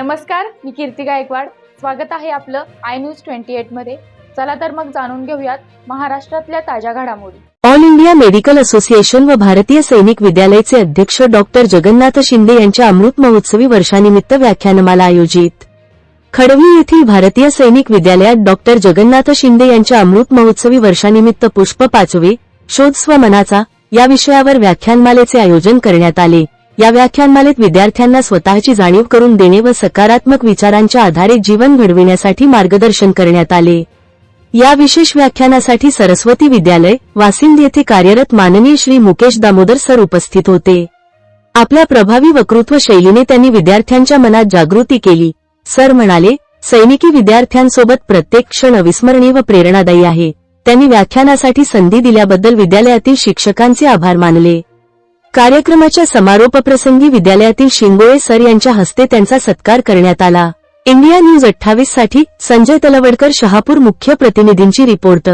नमस्कार मी कीर्ती गायकवाड. स्वागत आहे आपलं आय न्यूज ट्वेंटी एटमध्ये. चला तर मग जाणून घेऊयात महाराष्ट्रातल्या ताज्या घडामोडी. ऑल इंडिया मेडिकल असोसिएशन व भारतीय सैनिक विद्यालयाचे अध्यक्ष डॉक्टर जगन्नाथ शिंदे यांच्या अमृत महोत्सवी वर्षानिमित्त व्याख्यानमाला आयोजित. खडवी येथील भारतीय सैनिक विद्यालयात डॉक्टर जगन्नाथ शिंदे यांच्या अमृत महोत्सवी वर्षानिमित्त पुष्प पाचवे शोध स्वमनाचा या विषयावर व्याख्यानमालेचे आयोजन करण्यात आले. या व्याख्यानमालेत विद्यार्थ्यांना स्वतःची जाणीव करून देणे व सकारात्मक विचारांच्या आधारे जीवन घडविण्यासाठी मार्गदर्शन करण्यात आले. या विशेष व्याख्यानासाठी सरस्वती विद्यालय वासिंद येथे कार्यरत माननीय श्री मुकेश दामोदर सर उपस्थित होते. आपल्या प्रभावी वक्तृत्व शैलीने त्यांनी विद्यार्थ्यांच्या मनात जागृती केली. सर म्हणाले सैनिकी विद्यार्थ्यांसोबत प्रत्येक क्षण अविस्मरणीय व प्रेरणादायी आहे. त्यांनी व्याख्यानासाठी संधी दिल्याबद्दल विद्यालयातील शिक्षकांचे आभार मानले. कार्यक्रमाच्या समारोपप्रसंगी विद्यालयातील शिंगोळे सर यांच्या हस्ते त्यांचा सत्कार करण्यात आला. इंडिया न्यूज अठ्ठावीससाठी संजय तलवडकर शहापूर मुख्य प्रतिनिधींची रिपोर्ट.